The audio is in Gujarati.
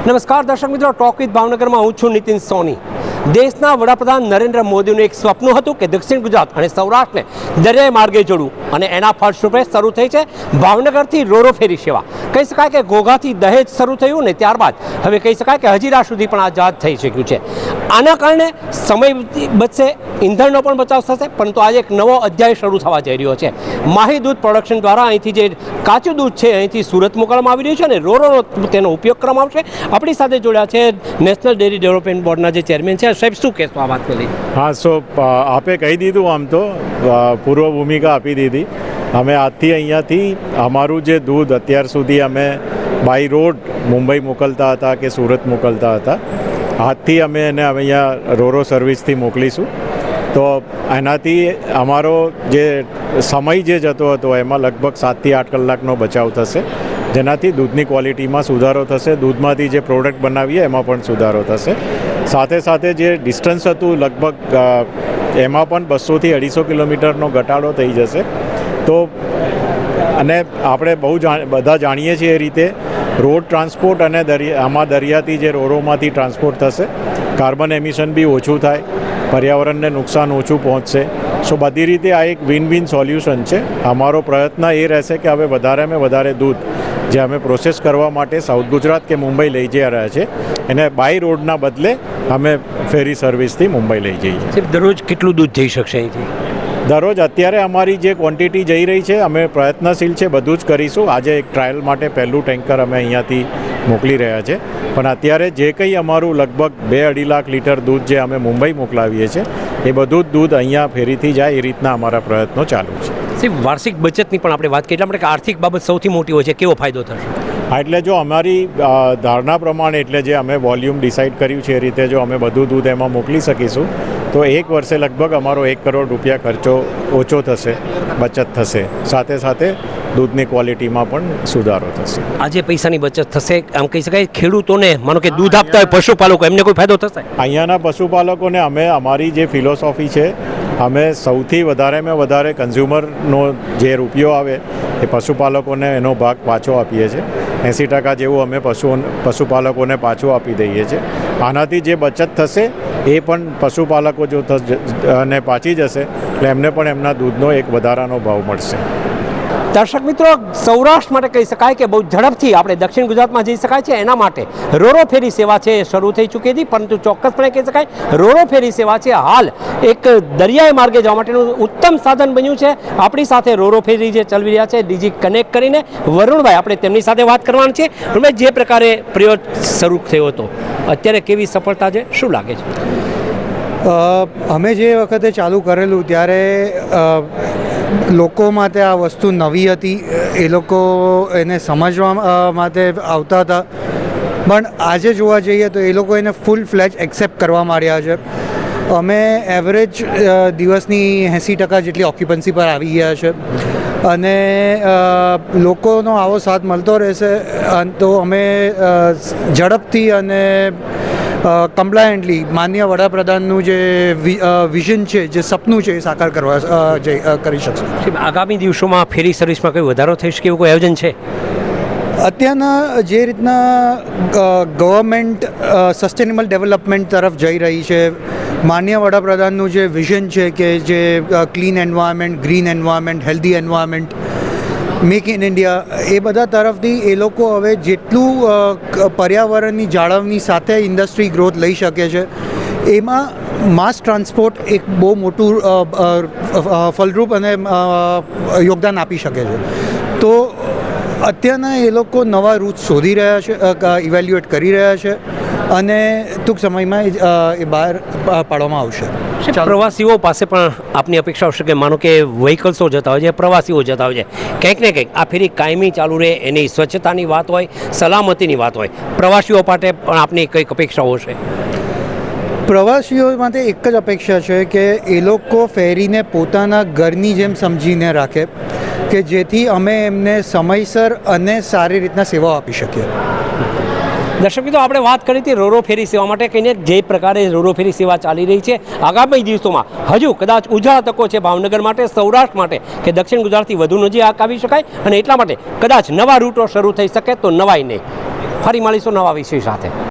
નમસ્કાર દર્શક મિત્રો ટોક વિથ ભાવનગરમાં હું છું નીતિન સોની. દેશના વડાપ્રધાન નરેન્દ્ર મોદીનું એક સ્વપ્ન હતું કે દક્ષિણ ગુજરાત અને સૌરાષ્ટ્રને દરિયાઈ માર્ગે જોડવું અને એના ફળસ્વરૂપે શરૂ થઈ છે ભાવનગરથી રોરો ફેરી સેવા. કહી શકાય કે ઘોઘાથી દહેજ શરૂ થયું ને ત્યારબાદ હવે કહી શકાય કે હજીરા સુધી પણ આઝાદ થઈ શક્યું છે. આના કારણે સમય બચશે ઈંધણનો પણ બચાવ થશે, પરંતુ આજે એક નવો અધ્યાય શરૂ થવા જઈ રહ્યો છે. માહી દૂધ પ્રોડક્શન દ્વારા અહીંથી જે કાચું દૂધ છે અહીંથી સુરત મોકલવામાં આવી રહ્યું છે અને રોરોનો તેનો ઉપયોગ કરવામાં આવશે. આપણી સાથે જોડ્યા છે નેશનલ ડેરી ડેવલપમેન્ટ બોર્ડના જે ચેરમેન છે સાહેબ, શું કહેશો આ વાત કરી? હા, સો આપે કહી દીધું આમ તો. પૂર્વ ભૂમિકા આપી દીધી. અમે આજથી અહીંયાથી અમારું જે દૂધ અત્યાર સુધી અમે બાય રોડ મુંબઈ મોકલતા હતા કે સુરત મોકલતા હતા, આજથી અમે એને અમે અહીંયા રોરો સર્વિસથી મોકલીશું. તો એનાથી અમારો જે સમય જે જતો હતો, એમાં લગભગ સાતથી આઠ કલાકનો બચાવ થશે. જેનાથી દૂધની ક્વોલિટીમાં સુધારો થશે, દૂધમાંથી જે પ્રોડક્ટ બનાવીએ, એમાં પણ સુધારો થશે. સાથે સાથે જે ડિસ્ટન્સ હતું લગભગ એમાં પણ બસોથી અઢીસો કિલોમીટરનો ઘટાડો થઈ જશે. તો અને આપણે બહુ બધા જાણીએ છીએ એ રીતે રોડ ટ્રાન્સપોર્ટ અને દરિયા, આમાં દરિયાથી જે રોરોમાંથી ટ્રાન્સપોર્ટ થશે, કાર્બન એમિશન બી ઓછું થાય, પર્યાવરણને નુકસાન ઓછું પહોંચશે. સો બધી રીતે આ એક વિન વિન સોલ્યુશન છે. અમારો પ્રયત્ન એ રહેશે કે હવે વધારેમાં વધારે દૂધ જે અમે પ્રોસેસ કરવા માટે સાઉથ ગુજરાત કે મુંબઈ લઈ જઈ રહ્યા છે. એને બાય રોડના બદલે અમે ફેરી સર્વિસથી મુંબઈ લઈ જઈએ. છીએ દરરોજ કેટલું દૂધ જઈ શકશે અહીંથી? દરરોજ અત્યારે અમારી જે ક્વોન્ટિટી જઈ રહી છે અમે પ્રયત્નશીલ છે બધું જ કરીશું. આજે એક ટ્રાયલ માટે પહેલું ટેન્કર અમે અહીંયાથી મોકલી રહ્યા છે. પણ અત્યારે જે કંઈ અમારું લગભગ બે અઢી લાખ લીટર દૂધ જે અમે મુંબઈ મોકલાવીએ છીએ એ બધું જ દૂધ અહીંયા ફેરીથી જાય એ રીતના અમારા પ્રયત્નો ચાલુ છે. સાહેબ વાર્ષિક બચતની પણ આપણે વાત કરીએ. એટલા માટે કે આર્થિક બાબત સૌથી મોટી હોય છે. કેવો ફાયદો થશે? હા, એટલે જો અમારી ધારણા પ્રમાણે એટલે જે અમે વોલ્યુમ ડિસાઇડ કર્યું છે એ રીતે જો અમે બધું દૂધ એમાં મોકલી શકીશું તો એક વર્ષે લગભગ અમારો એક કરોડ રૂપિયા ખર્ચો ઓછો થશે બચત થશે. સાથે સાથે દૂધની ક્વોલિટીમાં પણ સુધારો થશે. આજે પૈસાની બચત થશે. આમ કહી શકાય ખેડૂતોને માનો કે દૂધ આપતા હોય પશુપાલકો એમને કોઈ ફાયદો થશે? અહીંયાના પશુપાલકોને અમે અમારી જે ફિલોસોફી છે અમે સૌથી વધારેમાં વધારે કન્ઝ્યુમરનો જે રૂપિયો આવે એ પશુપાલકોને એનો ભાગ પાછો આપીએ છીએ. એંસી ટકા જેવું અમે પશુ પશુપાલકોને પાછું આપી દઈએ છીએ. આનાથી જે બચત થશે એ પણ પશુપાલકો જો અને પાછી જશે એટલે એમને પણ એમના દૂધનો એક વધારાનો ભાવ મળશે. દર્શક મિત્રો, સૌરાષ્ટ્ર માટે કહી શકાય કે બહુ ઝડપથી આપણે દક્ષિણ ગુજરાતમાં જઈ શકાય છે. એના માટે રોરો ફેરી સેવા છે, શરૂ થઈ ચૂકી હતી, પરંતુ ચોક્કસપણે કહી શકાય, રોરો ફેરી સેવા છે. હાલ એક દરિયાઈ માર્ગે જવા માટેનું ઉત્તમ સાધન બન્યું છે. આપણી સાથે રોરો ફેરી જે ચલાવી રહ્યા છે, ડીજી કનેક્ટ કરીને વરુણભાઈ, આપણે તેમની સાથે વાત કરવાની છે. વરુણભાઈ, જે પ્રકારે પ્રયોગ શરૂ થયો હતો, અત્યારે કેવી સફળતા છે, શું લાગે છે? અમે જે વખતે ચાલુ કરેલું, ત્યારે લોકો માટે આ વસ્તુ નવી હતી. એ લોકો એને સમજવા માટે આવતા હતા. પણ આજે જોવા જઈએ તો એ લોકો એને ફૂલ ફ્લેજ એક્સેપ્ટ કરવા માંડ્યા છે. અમે એવરેજ દિવસની એંસી ટકા જેટલી ઓક્યુપન્સી પર આવી ગયા છે. અને લોકોનો આવો સાથ મળતો રહેશે. તો અમે ઝડપથી અને કમ્પ્લાયન્ટલી માન્ય વડાપ્રધાનનું જે વિઝન છે જે સપનું છે એ સાકાર કરવા જઈ- કરી શકશે. આગામી દિવસોમાં ફેરી સર્વિસમાં કંઈ વધારો થઈ શકે એવું કોઈ આયોજન છે? અત્યારના જે રીતના ગવર્મેન્ટ સસ્ટેનેબલ ડેવલપમેન્ટ તરફ જઈ રહી છે માન્ય વડાપ્રધાનનું જે વિઝન છે કે જે clean environment green environment healthy environment make in India એ બધા તરફથી એ લોકો હવે જેટલું પર્યાવરણની જાળવણી સાથે ઇન્ડસ્ટ્રી ગ્રોથ લઈ શકે છે એમાં માસ ટ્રાન્સપોર્ટ એક બહુ મોટું ફલરૂપ અને યોગદાન આપી શકે છે. તો અત્યારના એ લોકો નવા રૂટ શોધી રહ્યા છે ઇવેલ્યુએટ કરી રહ્યા છે અને ટૂંક સમયમાં એ, બહાર પાડવામાં આવશે. પ્રવાસીઓ પાસે પણ આપની અપેક્ષા હશે કે માનો કે વ્હીકલ્સો જતા હોય છે પ્રવાસીઓ જતા હોય છે. કંઈક ને કંઈક આ ફેરી કાયમી ચાલુ રહે એની સ્વચ્છતાની વાત હોય સલામતીની વાત હોય. પ્રવાસીઓ માટે પણ આપની કંઈક અપેક્ષાઓ છે પ્રવાસીઓ માટે એક જ અપેક્ષા છે કે એ લોકો ફેરીને પોતાના ઘરની જેમ સમજીને રાખે કે જેથી અમે એમને સમયસર અને સારી રીતના સેવાઓ આપી શકીએ. દર્શક મિત્રો, આપણે વાત કરી હતી રોરો ફેરી સેવા માટે કહીને જે પ્રકારે રોરો ફેરી સેવા ચાલી રહી છે આગામી દિવસોમાં. હજુ કદાચ ઉજાળા તકો છે ભાવનગર માટે, સૌરાષ્ટ્ર માટે કે દક્ષિણ ગુજરાતથી વધુ નજીક આવી શકાય અને એટલા માટે કદાચ નવા રૂટો શરૂ થઈ શકે તો નવાય નહીં. ફરી મળીશું નવા વિષય સાથે.